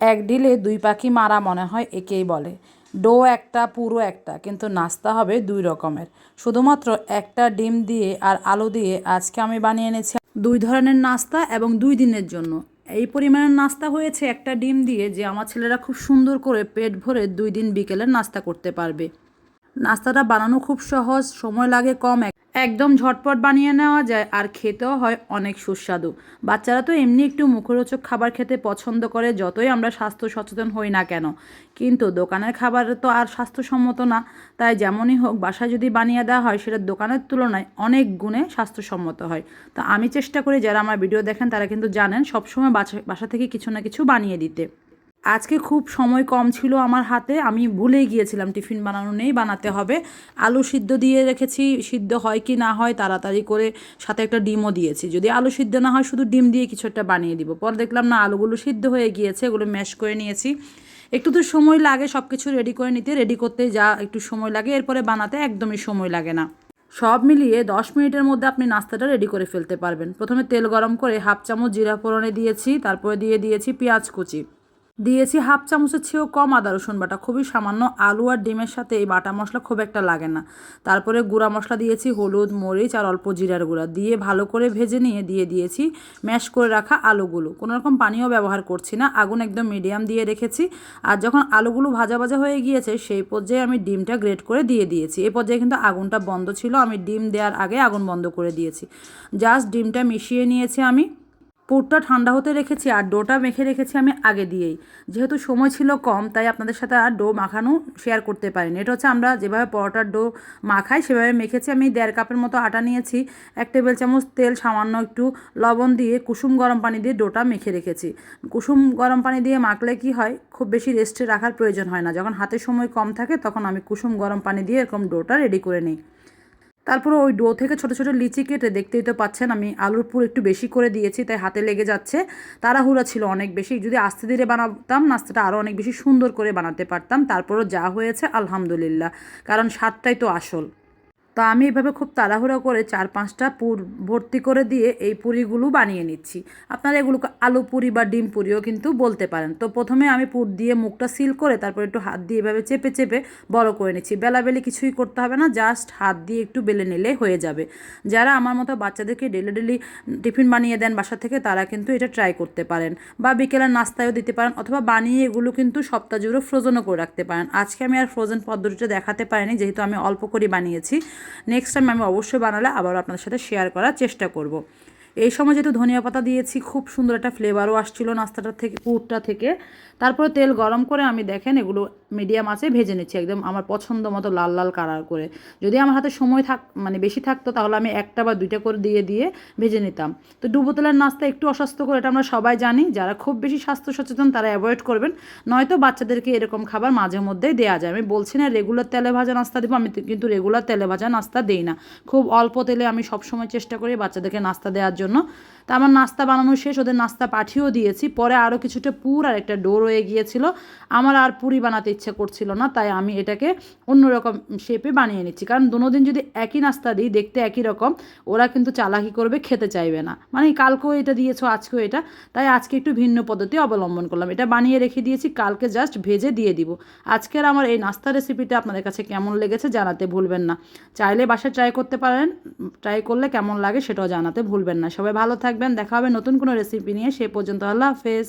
এক ডিলে দুই পাখি মারা মনে হয় একেই বলে। ডো একটা, পুরো একটা, কিন্তু নাস্তা হবে দুই রকমের। শুধুমাত্র একটা ডিম দিয়ে আর আলু দিয়ে আজকে আমি বানিয়ে এনেছি দুই ধরনের নাস্তা এবং দুই দিনের জন্য। এই পরিমাণের নাস্তা হয়েছে একটা ডিম দিয়ে যে আমার ছেলেরা খুব সুন্দর করে পেট ভরে দুই দিন বিকেলের নাস্তা করতে পারবে। নাস্তাটা বানানো খুব সহজ, সময় লাগে কম একদম ঝটপট বানিয়ে নেওয়া যায় আর খেতেও হয় অনেক সুস্বাদু। বাচ্চারা তো এমনি একটু মুখরোচক খাবার খেতে পছন্দ করে, যতই আমরা স্বাস্থ্য সচেতন হই না কেন। কিন্তু দোকানের খাবার তো আর স্বাস্থ্যসম্মত না। তাই যেমনই হোক, বাসায় যদি বানিয়ে দেওয়া হয়, সেটা দোকানের তুলনায় অনেক গুণে স্বাস্থ্যসম্মত হয়। তো আমি চেষ্টা করি, যারা আমার ভিডিও দেখেন, তারা কিন্তু জানেন সবসময় বাসা বাসা থেকে কিছু না কিছু বানিয়ে দিতে। আজকে খুব সময় কম ছিল আমার হাতে। আমি ভুলেই গিয়েছিলাম টিফিন বানানো নেই, বানাতে হবে। আলু সিদ্ধ দিয়ে রেখেছি, সিদ্ধ হয় কি না হয় তাড়াতাড়ি করে সাথে একটা ডিমও দিয়েছি। যদি আলু সিদ্ধ না হয়, শুধু ডিম দিয়ে কিছু একটা বানিয়ে দিব। পরে দেখলাম, না, আলুগুলো সিদ্ধ হয়ে গিয়েছে, এগুলো ম্যাশ করে নিয়েছি। একটু তো সময় লাগে সব কিছু রেডি করে নিতে। রেডি করতে যা একটু সময় লাগে, এরপরে বানাতে একদমই সময় লাগে না। সব মিলিয়ে দশ মিনিটের মধ্যে আপনি নাস্তাটা রেডি করে ফেলতে পারবেন। প্রথমে তেল গরম করে হাফ চামচ জিরা ফোড়নে দিয়েছি, তারপরে দিয়ে দিয়েছি পেঁয়াজ কুচি। দিয়েছি হাফ চামচের চেয়েও কম আদা রসুন বাটা। খুবই সামান্য আলু আর ডিমের সাথে এই বাটা মশলা খুব একটা লাগে না। তারপরে গুঁড়া মশলা দিয়েছি হলুদ, মরিচ আর অল্প জিরার গুঁড়া। দিয়ে ভালো করে ভেজে নিয়ে দিয়ে দিয়েছি ম্যাশ করে রাখা আলুগুলো। কোনো রকম পানিও ব্যবহার করছি না, আগুন একদম মিডিয়াম দিয়ে রেখেছি। আর যখন আলুগুলো ভাজা ভাজা হয়ে গিয়েছে, সেই পর্যায়ে আমি ডিমটা গ্রেট করে দিয়ে দিয়েছি। এই পর্যায়ে কিন্তু আগুনটা বন্ধ ছিল, আমি ডিম দেওয়ার আগে আগুন বন্ধ করে দিয়েছি। জাস্ট ডিমটা মিশিয়ে নিয়েছি আমি। পুরটা ঠান্ডা হতে রেখেছি আর ডোটা মেখে রেখেছি আমি আগে দিয়েই। যেহেতু সময় ছিল কম, তাই আপনাদের সাথে আর ডো মাখানো শেয়ার করতে পারিনি। এটা হচ্ছে আমরা যেভাবে পরোটার ডো মাখাই, সেভাবে মেখেছি। আমি দেড় কাপের মতো আটা নিয়েছি, এক টেবিল চামচ তেল, সামান্য একটু লবণ দিয়ে কুসুম গরম পানি দিয়ে ডোটা মেখে রেখেছি। কুসুম গরম পানি দিয়ে মাখলে কি হয়? খুব বেশি রেস্টে রাখার প্রয়োজন হয় না। যখন হাতে সময় কম থাকে, তখন আমি কুসুম গরম পানি দিয়ে এরকম ডোটা রেডি করে নিই। তারপরে ওই ডো থেকে ছোট ছোট লিচি কেটে দেখতেই তো পাচ্ছেন, আমি আলুর পুর একটু বেশি করে দিয়েছি, তাই হাতে লেগে যাচ্ছে। তাড়াহুড়া ছিল অনেক বেশি, যদি আস্তে ধীরে বানাতাম, নাস্তাটা আরও অনেক বেশি সুন্দর করে বানাতে পারতাম। তারপরও যা হয়েছে, আলহামদুলিল্লাহ, কারণ স্বাদটাই তো আসল। তো আমি এভাবে খুব তাড়াহুড়ো করে চার পাঁচটা পুর ভর্তি করে দিয়ে এই পুরিগুলো বানিয়ে নিচ্ছি। আপনারা এগুলোকে আলু পুরি বা ডিম পুরিও কিন্তু বলতে পারেন। তো প্রথমে আমি পুর দিয়ে মুখটা সিল করে তারপর একটু হাত দিয়ে এভাবে চেপে চেপে বড় করে নিচ্ছি। বেলাবেলি কিছুই করতে হবে না, জাস্ট হাত দিয়ে একটু বেলে নিলে হয়ে যাবে। যারা আমার মতো বাচ্চাদেরকে ডেলি ডেলি টিফিন বানিয়ে দেন বাসা থেকে, তারা কিন্তু এটা ট্রাই করতে পারেন। বা বিকেলের নাস্তায়ও দিতে পারেন অথবা বানিয়ে এগুলো কিন্তু সপ্তাহ জুড়ে ফ্রোজনও করে রাখতে পারেন। আজকে আমি আর ফ্রোজেন পদ্ধতিটা দেখাতে পারিনি, যেহেতু আমি অল্প করে বানিয়েছি। নেক্সট টাইম আমি অবশ্যই বানালে আবারও আপনাদের সাথে শেয়ার করার চেষ্টা করব। এই সময় যেহেতু ধনিয়া পাতা দিয়েছি, খুব সুন্দর একটা ফ্লেভারও আসছিল নাস্তাটা থেকে কুটটা থেকে। তারপরে তেল গরম করে আমি দেখেন এগুলো মিডিয়াম আছে, ভেজে নিচ্ছি একদম আমার পছন্দ মতো লাল লাল কালার করে। যদি আমার হাতে সময় থাক মানে বেশি থাকতো তাহলে আমি একটা বা দুইটা করে দিয়ে দিয়ে ভেজে নিতাম। তো ডুবো তেলের নাস্তা একটু অস্বাস্থ্যকর, এটা আমরা সবাই জানি। যারা খুব বেশি স্বাস্থ্য সচেতন তারা অ্যাভয়েড করবেন। নয়তো বাচ্চাদেরকে এরকম খাবার মাঝে মধ্যেই দেওয়া যায়। আমি বলছি না রেগুলার তেলে ভাজা নাস্তা দেবো, আমি কিন্তু রেগুলার তেলে ভাজা নাস্তা দিই না। খুব অল্প তেলে আমি সবসময় চেষ্টা করি বাচ্চাদেরকে নাস্তা দেওয়ার জন্য। তা আমার নাস্তা বানানো শেষ, ওদের নাস্তা পাঠিয়েও দিয়েছি। পরে আরও কিছুটা পুর আর একটা ডো রয়ে গিয়েছিল। আমার আর পুরি বানাতে ইচ্ছে করছিল না, তাই আমি এটাকে অন্যরকম শেপে বানিয়ে নিচ্ছি। কারণ দুনো দিন যদি একই নাস্তা দিই, দেখতে একই রকম, ওরা কিন্তু চালাকি করবে, খেতে চাইবে না। মানে কালকেও এটা দিয়েছ, আজকেও এটা, তাই আজকে একটু ভিন্ন পদ্ধতি অবলম্বন করলাম। এটা বানিয়ে রেখে দিয়েছি, কালকে জাস্ট ভেজে দিয়ে দিব। আজকের আমার এই নাস্তা রেসিপিটা আপনাদের কাছে কেমন লেগেছে জানাতে ভুলবেন না। চাইলে বাসায় ট্রাই করতে পারেন ট্রাই করলে কেমন লাগে সেটাও জানাতে ভুলবেন না। সবাই ভালো থাকবেন, দেখা হবে নতুন কোনো রেসিপি নিয়ে। সে পর্যন্ত আল্লাহ হাফেজ।